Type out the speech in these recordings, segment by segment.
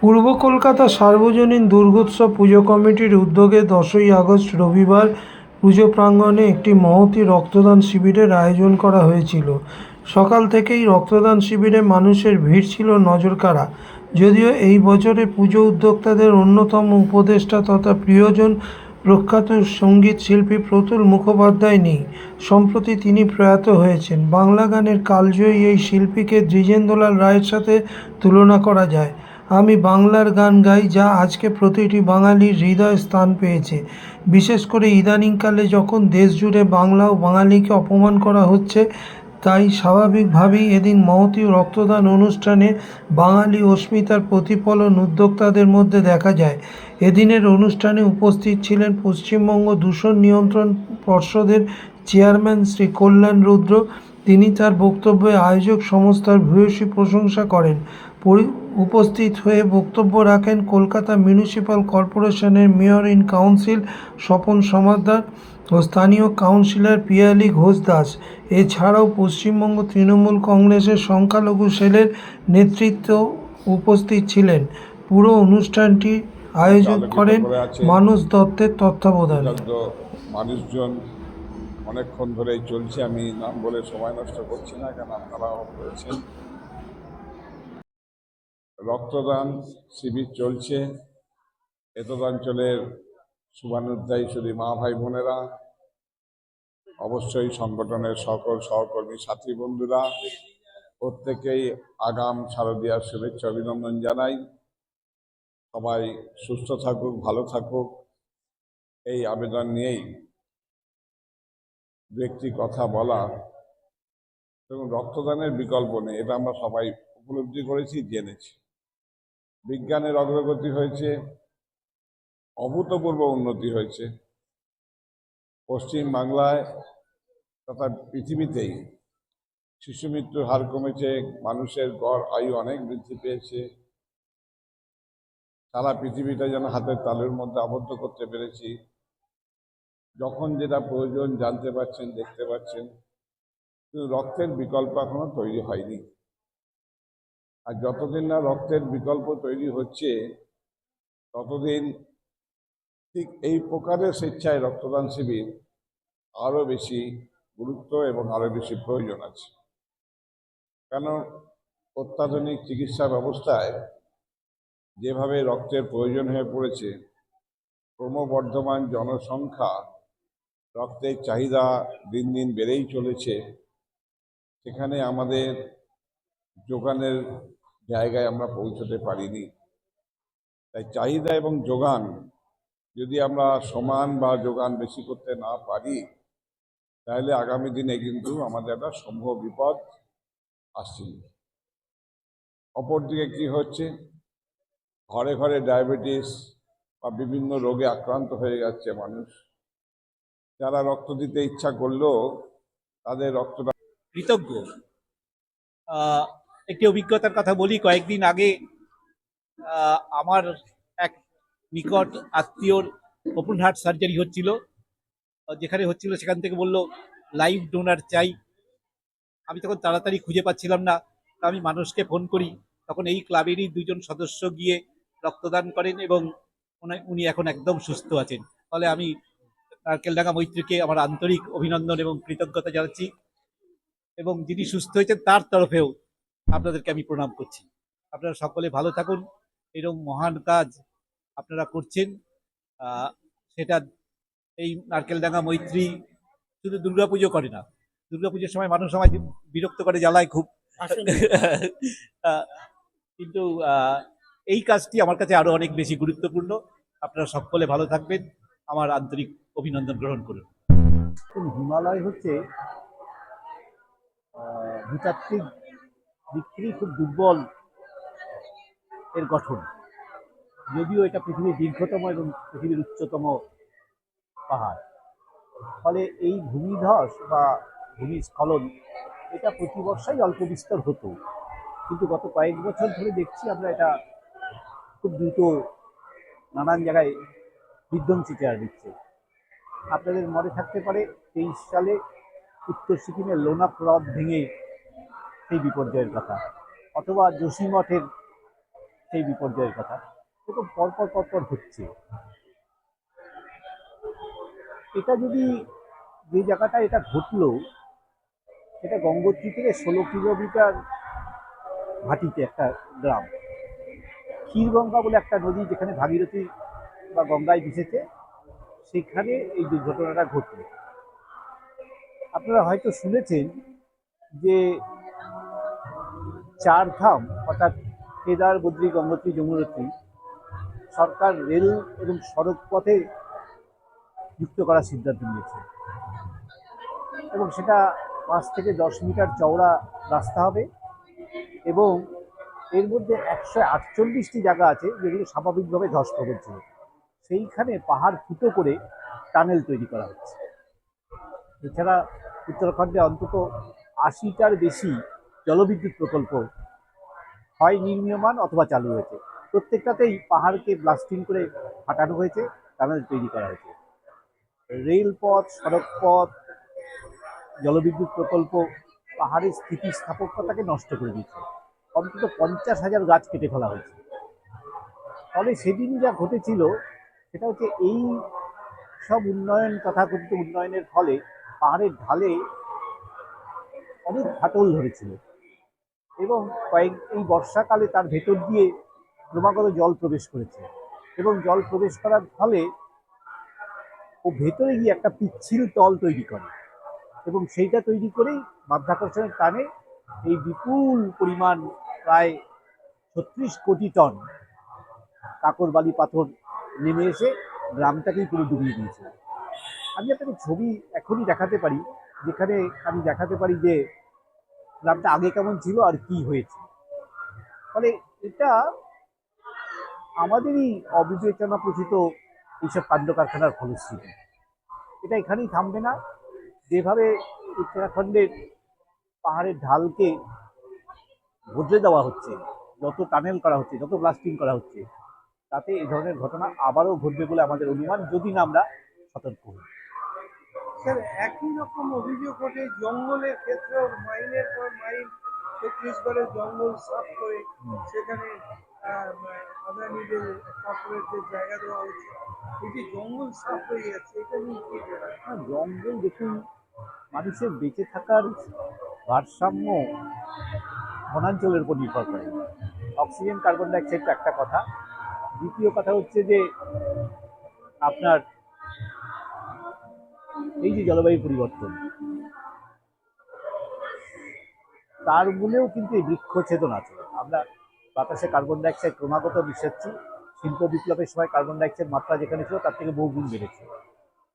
পূর্ব কলকাতা সার্বজনীন দুর্গোৎসব পুজো কমিটির উদ্যোগে দশই আগস্ট রবিবার পুজো প্রাঙ্গণে একটি মহতি রক্তদান শিবিরের আয়োজন করা হয়েছিল। সকাল থেকেই রক্তদান শিবিরে মানুষের ভিড় ছিল নজরকাড়া। যদিও এই বছরে পুজো উদ্যোক্তাদের অন্যতম উপদেষ্টা তথা প্রিয়জন প্রখ্যাত সংগীত শিল্পী প্রতুল মুখোপাধ্যায় নেই। সম্প্রতি তিনি প্রয়াত হয়েছেন। বাংলা গানের কালজয়ী এই শিল্পীকে দ্বিজেন্দ্রলাল রায়ের সাথে তুলনা করা যায়। আমি বাংলার গান গাই যা আজকে প্রতিটি বাঙালির হৃদয়ে স্থান পেয়েছে। বিশেষ করে ইদানিংকালে যখন দেশ জুড়ে বাংলা ও বাঙালিকে অপমান করা হচ্ছে, তাই স্বাভাবিকভাবেই এদিন মহতী রক্তদান অনুষ্ঠানে বাঙালি অস্মিতার প্রতিফলন উদ্যোক্তাদের মধ্যে দেখা যায়। এদিনের অনুষ্ঠানে উপস্থিত ছিলেন পশ্চিমবঙ্গ দূষণ নিয়ন্ত্রণ পর্ষদের চেয়ারম্যান শ্রী কল্যাণ রুদ্র। তিনি তার বক্তব্যে আয়োজক সংস্থার ভূয়সী প্রশংসা করেন। উপস্থিত হয়ে বক্তব্য রাখেন কলকাতা মিউনিসিপ্যাল কর্পোরেশনের mayor in council Swapan Samaddar ও স্থানীয় কাউন্সিলর পিয়ালি ঘোষ দাস। এছাড়াও পশ্চিমবঙ্গ তৃণমূল কংগ্রেসের সংখ্যালঘু সেলের নেতৃত্ব উপস্থিত ছিলেন। পুরো অনুষ্ঠানটি আয়োজন করেন মানুষ দত্তের তত্ত্বাবধানে। মানুষজন অনেকক্ষণ ধরেই চলছে আমি নাম বলে সময় নষ্ট করছি না কেন করেছেন রক্তদান শিবির চলছে। এতদাঞ্চলের শুভানুধ্যায়ী শুধু মা, ভাই, বোনেরা, অবশ্যই সংগঠনের সকল সহকর্মী, সাথী বন্ধুরা, প্রত্যেকেই আগাম শারদীয়ার শুভেচ্ছা, অভিনন্দন জানাই। সবাই সুস্থ থাকুক, ভালো থাকুক। এই আবেদন নিয়েই একটি কথা বলা। এবং রক্তদানের বিকল্প নেই, এটা আমরা সবাই উপলব্ধি করেছি, জেনেছি। বিজ্ঞানের অগ্রগতি হয়েছে, অভূতপূর্ব উন্নতি হয়েছে। পশ্চিম বাংলায় তথা পৃথিবীতেই শিশু মৃত্যুর হার কমেছে, মানুষের গড় আয়ু অনেক বৃদ্ধি পেয়েছে। সারা পৃথিবীটা যেন হাতের তালুর মধ্যে আবদ্ধ করতে পেরেছি। যখন যেটা প্রয়োজন জানতে পারছেন, দেখতে পাচ্ছেন কিন্তু রক্তের বিকল্প এখনও তৈরি হয়নি। আর যতদিন না রক্তের বিকল্প তৈরি হচ্ছে, ততদিন ঠিক এই প্রকারের স্বেচ্ছায় রক্তদান শিবির আরও বেশি গুরুত্ব এবং আরও বেশি প্রয়োজন আছে। কেন অত্যাধুনিক চিকিৎসা ব্যবস্থায় যেভাবে রক্তের প্রয়োজন হয়ে পড়েছে, ক্রমবর্ধমান জনসংখ্যা রক্তের চাহিদা দিন দিন বেড়েই চলেছে, সেখানে আমাদের যোগানের জায়গায় আমরা পৌঁছতে পারিনি। তাই চাহিদা এবং যোগান, যদি আমরা সমান বা যোগান বেশি করতে না পারি, তাহলে আগামী দিনে কিন্তু আমাদের একটা সম্ভব বিপদ আসছে। অপরদিকে কি হচ্ছে? ঘরে ঘরে ডায়াবেটিস বা বিভিন্ন রোগে আক্রান্ত হয়ে যাচ্ছে মানুষ। যারা রক্ত দিতে ইচ্ছা করলেও তাদের রক্তটা কৃতজ্ঞ। একটি অভিজ্ঞতার কথা বলি, কয়েকদিন আগে আমার এক নিকট আত্মীয়র ওপেন হার্ট সার্জারি হচ্ছিল। যেখানে হচ্ছিল, সেখান থেকে বলল লাইভ ডোনার চাই। আমি তখন তাড়াতাড়ি খুঁজে পাচ্ছিলাম না। তা আমি মানুষকে ফোন করি। তখন এই ক্লাবেরই দুজন সদস্য গিয়ে রক্তদান করেন এবং উনি- এখন একদম সুস্থ আছেন। ফলে আমি নারকেলডাঙ্গা মৈত্রীকে আমার আন্তরিক অভিনন্দন এবং কৃতজ্ঞতা জানাচ্ছি। এবং যিনি সুস্থ হয়েছেন, তার তরফেও আপনাদেরকে আমি প্রণাম করছি। আপনারা সকলে ভালো থাকুন। এরকম মহান কাজ আপনারা করছেন। আহ, সেটা এই নারকেল নারকেলডাঙ্গা মৈত্রী শুধু দুর্গাপুজো করে না দুর্গাপুজোর সময় মানুষ সমাজ বিরক্ত করে জ্বালায় খুব। আহ, কিন্তু আহ, এই কাজটি আমার কাছে আরও অনেক বেশি গুরুত্বপূর্ণ। আপনারা সকলে ভালো থাকবেন। আমার আন্তরিক অভিনন্দন গ্রহণ করুন। হিমালয় হচ্ছে আহ, ভূতাত্ত্বিক থেকেই খুব দুর্বল এর গঠন। যদিও এটা পৃথিবীর দীর্ঘতম এবং পৃথিবীর উচ্চতম পাহাড়। ফলে এই ভূমিধস বা ভূমিস্খলন এটা প্রতি বর্ষাই অল্প বিস্তর হতো। কিন্তু গত কয়েক বছর ধরে দেখছি আমরা এটা খুব দ্রুত নানান জায়গায় বিধ্বংসী চেয়ার দিচ্ছে। আপনাদের মনে থাকতে পারে, তেইশ সালে উত্তর সিকিমের লোনা হ্রদ ভেঙে সেই বিপর্যয়ের কথা, অথবা যোশী মঠের সেই বিপর্যয়ের কথা এরকম পরপর পরপর হচ্ছে। এটা যদি যে জায়গাটা এটা ঘটলো এটা গঙ্গোত্রী থেকে ষোলো কিলোমিটার ভাটিতে একটা গ্রাম। ক্ষীরগঙ্গা বলে একটা নদী যেখানে ভাগীরথী বা গঙ্গায় মিশেছে, সেখানে এই দুর্ঘটনাটা ঘটল। আপনারা হয়তো শুনেছেন যে চার ধাম, অর্থাৎ কেদার বদ্রী গঙ্গোত্রী যমুনোত্রী, সরকার রেল এবং সড়ক পথে যুক্ত করার সিদ্ধান্ত নিয়েছে। এবং সেটা পাঁচ থেকে দশ মিটার চওড়া রাস্তা হবে এবং এর মধ্যে একশো আটচল্লিশটি জায়গা আছে যেগুলো স্বাভাবিকভাবে ধস ছিল। সেইখানে পাহাড় ফুটো করে টানেল তৈরি করা হচ্ছে। এছাড়া উত্তরাখণ্ডে অন্তত আশিটার বেশি জলবিদ্যুৎ প্রকল্প হয় নির্মীয়মান অথবা চালু হয়েছে। প্রত্যেকটাতেই পাহাড়কে ব্লাস্টিং করে ফাটানো হয়েছে টানেল তৈরি করা হয়েছে। রেলপথ, সড়কপথ, জলবিদ্যুৎ প্রকল্প পাহাড়ের স্থিতিস্থাপকতাকে নষ্ট করে দিয়েছে। অন্তত পঞ্চাশ হাজার গাছ কেটে ফেলা হয়েছে। ফলে সেদিন যা ঘটেছিল, সেটা হচ্ছে এই সব উন্নয়ন তথাকথিত উন্নয়নের ফলে পাহাড়ের ঢালে অনেক ফাটল ধরেছিল। এবং কয়েক, এই বর্ষাকালে তার ভেতর দিয়ে ক্রমাগত জল প্রবেশ করেছে। এবং জল প্রবেশ করার ফলে ও ভেতরে গিয়ে একটা পিচ্ছিল তল তৈরি করে এবং সেইটা তৈরি করেই মাধ্যাকর্ষণের টানে এই বিপুল পরিমাণ প্রায় ছত্রিশ কোটি টন কাকর বালি পাথর নেমে এসে গ্রামটাকেই পুরো ডুবিয়ে দিয়েছে। আমি আপনাকে ছবি এখনই দেখাতে পারি, যেখানে আমি দেখাতে পারি যে গ্রামটা আগে কেমন ছিল আর কি হয়েছে? ফলে এটা আমাদেরই অবিবেচনা প্রচিত এইসব কাণ্ড কারখানার ফলশ্রুতি। এটা এখানেই থামবে না। যেভাবে উত্তরাখণ্ডের পাহাড়ের ঢালকে বদলে দেওয়া হচ্ছে, যত টানেল করা হচ্ছে, যত ব্লাস্টিং করা হচ্ছে, তাতে এই ধরনের ঘটনা আবারও ঘটবে বলে আমাদের অনুমান, যদি না আমরা সতর্ক হই। স্যার একই রকম অভিযোগ ওঠে জঙ্গলের ক্ষেত্রেও মাইনের পর মাইন ছত্তিশগড়ের জঙ্গল সাফ করে সেখানে আদানিদের কর্পোরেটের জায়গা দেওয়া হচ্ছে এই যে জঙ্গল সাফ হয়ে যাচ্ছে এটা নিয়ে? হ্যাঁ, জঙ্গল দেখুন মানুষের বেঁচে থাকার ভারসাম্য বনাঞ্চলের উপর নির্ভর করে। অক্সিজেন কার্বন ডাইঅক্সাইড একটা কথা। দ্বিতীয় কথা হচ্ছে যে আপনার এই যে জলবায়ু পরিবর্তন। তার মূলেও কিন্তু এই বৃক্ষছেদন আছে। আমরা বাতাসে কার্বন ডাইঅক্সাইড ক্রমাগত মিশাচ্ছি, শিল্প বিপ্লবের সময় কার্বন ডাইঅক্সাইড মাত্রা যেখানে ছিল, তার থেকে বহুগুণ বেড়েছে।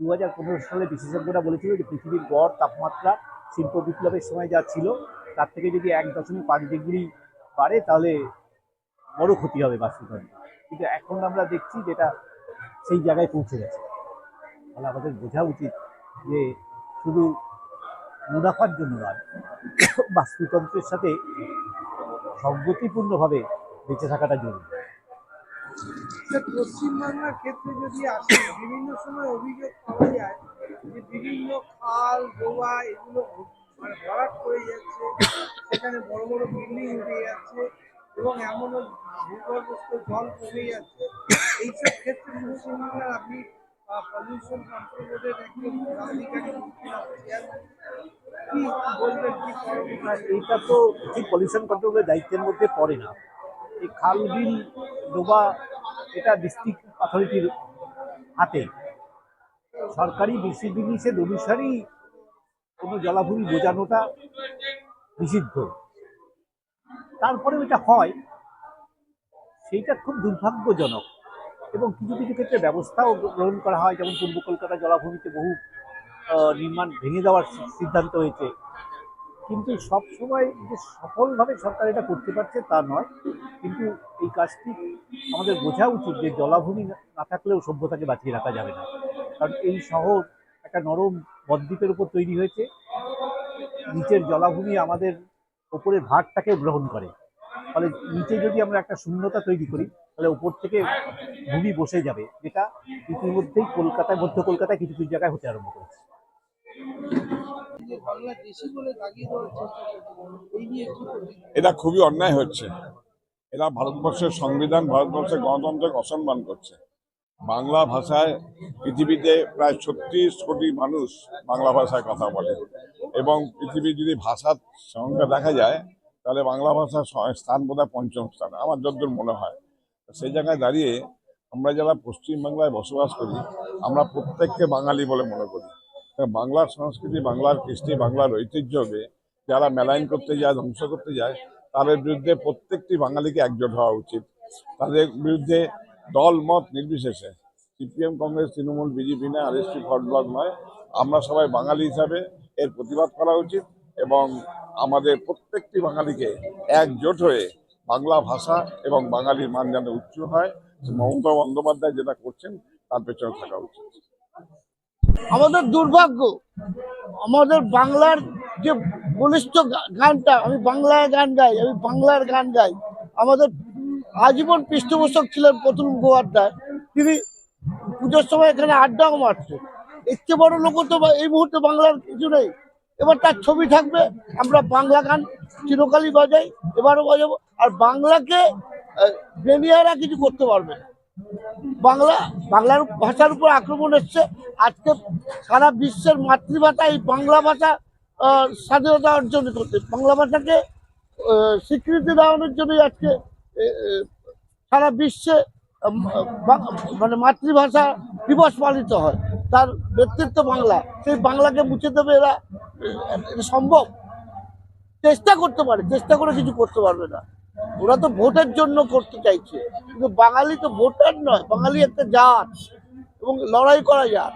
দু হাজার পনেরো সালে বিশেষজ্ঞরা বলেছিল যে পৃথিবীর গড়, তাপমাত্রা, শিল্প বিপ্লবের সময় যা ছিল, তার থেকে যদি এক দশমিক পাঁচ ডিগ্রি বাড়ে, তাহলে বড় ক্ষতি হবে বাস্তুতন্ত্র কিন্তু এখন আমরা দেখছি যেটা সেই জায়গায় পৌঁছে গেছে। তাহলে আমাদের বোঝা উচিত যে শুধু মুনাফার জন্য নয় বাস্তুতন্ত্রের সাথে সংগতিপূর্ণভাবে বেঁচে থাকাটা জরুরি। পশ্চিমবাংলার ক্ষেত্রে যদি আসে, বিভিন্ন সময় অভিযোগ পাওয়া যায় যে বিভিন্ন খাল ডোবা এগুলো মানে ভরাট করে যাচ্ছে, সেখানে বড় বড় বিল্ডিং উঠে যাচ্ছে এবং এমনও ভূগর্ভস্থ জল কমে যাচ্ছে। এইসব ক্ষেত্রে পশ্চিমবাংলার আপনি পলিউশন কন্ট্রোল বোর্ডের এইটা তো ঠিক পলিউশন কন্ট্রোলের দায়িত্বের মধ্যে পড়ে না। এই খাল, বিল, ডোবা, এটা ডিস্ট্রিক্ট অথরিটির হাতে। সরকারি বিধি নিষেধ অনুসারেই কোনো জলাভূমি বোঝানোটা নিষিদ্ধ। তারপরেও এটা হয়। সেইটা খুব দুর্ভাগ্যজনক। এবং কিছু কিছু ক্ষেত্রে ব্যবস্থাও গ্রহণ করা হয়, যেমন পূর্ব কলকাতা জলাভূমিতে বহু নির্মাণ ভেঙে দেওয়ার সিদ্ধান্ত হয়েছে। কিন্তু সব সময় যে সফলভাবে সরকার এটা করতে পারছে তা নয়। কিন্তু এই কাজটি আমাদের বোঝা উচিত যে জলাভূমি না- থাকলেও সভ্যতাকে বাঁচিয়ে রাখা যাবে না। কারণ এই শহর একটা নরম বদ্বীপের উপর তৈরি হয়েছে। নিচের জলাভূমি আমাদের ওপরের ভাগটাকে গ্রহণ করে। ফলে নিচে যদি আমরা একটা শূন্যতা তৈরি করি, তাহলে উপর থেকে ভূমি বসে যাবে, যেটা ইতিমধ্যেই কলকাতায়, মধ্য কলকাতায় কিছু কিছু জায়গায় হতে আরম্ভ করেছে। এটা খুবই অন্যায় হচ্ছে। এরা ভারতবর্ষের সংবিধান, ভারতবর্ষের গণতন্ত্রকে অসম্মান করছে। বাংলা ভাষায় পৃথিবীতে প্রায় ছত্রিশ কোটি মানুষ বাংলা ভাষায় কথা বলে এবং পৃথিবীর যদি ভাষার সংখ্যা দেখা যায় তাহলে বাংলা ভাষার স্থান বোধহয় পঞ্চম স্থান, আমার যতদূর মনে হয়। সেই জায়গায় দাঁড়িয়ে আমরা যারা পশ্চিমবাংলায় বসবাস করি, আমরা প্রত্যেককে বাঙালি বলে মনে করি। বাংলার সংস্কৃতি, বাংলার কৃষ্টি, বাংলার ঐতিহ্যকে যারা মেলাইন করতে যায়, ধ্বংস করতে যায়, তাদের বিরুদ্ধে প্রত্যেকটি বাঙালিকে একজোট হওয়া উচিত। তাদের বিরুদ্ধে দল, মত নির্বিশেষে। সিপিএম, কংগ্রেস, তৃণমূল, বিজেপি নয় আরএসপি ফটব্লক নয়। আমরা সবাই বাঙালি হিসাবে এর প্রতিবাদ করা উচিত। এবং আমাদের প্রত্যেকটি বাঙালিকে একজোট হয়ে বাংলা ভাষা এবং বাঙালির মান যেন উচ্চ হয় মমতা বন্দ্যোপাধ্যায় যেটা করছেন, তার পেছনে থাকা উচিত। আমাদের দুর্ভাগ্য, আমাদের বাংলার যে বলিষ্ঠ গানটা, আমি বাংলায় গান গাই, আমি বাংলার গান গাই। আমাদের আজীবন পৃষ্ঠপোষক ছিলেন প্রতুল মুখোপাধ্যায়। তিনি পুজোর সময় এখানে আড্ডাও মারছেন এর চেয়ে বড় লোক তো এই মুহূর্তে বাংলার কিছু নেই। এবার তার ছবি থাকবে, আমরা বাংলা গান চিরকালই বাজাই, এবারও বাজাবো। আর বাংলাকে বেনিয়ারা কিছু করতে পারবে না। বাংলা, বাংলার ভাষার উপর আক্রমণ এসছে। আজকে সারা বিশ্বের মাতৃভাষা এই বাংলা ভাষা স্বাধীনতা অর্জন করতে বাংলা ভাষাকে স্বীকৃতি দেওয়ানোর জন্যই আজকে সারা বিশ্বে মানে মাতৃভাষা দিবস পালিত হয়। তার ব্যক্তিত্ব বাংলা। সেই বাংলাকে মুছে দেবে এরা। এটা সম্ভব। চেষ্টা করতে পারে, চেষ্টা করে কিছু করতে পারবে না। ওরা তো ভোটের জন্য করতে চাইছে। কিন্তু বাঙালি তো ভোটার নয়, বাঙালি একটা জাত। এবং লড়াই করা জাত।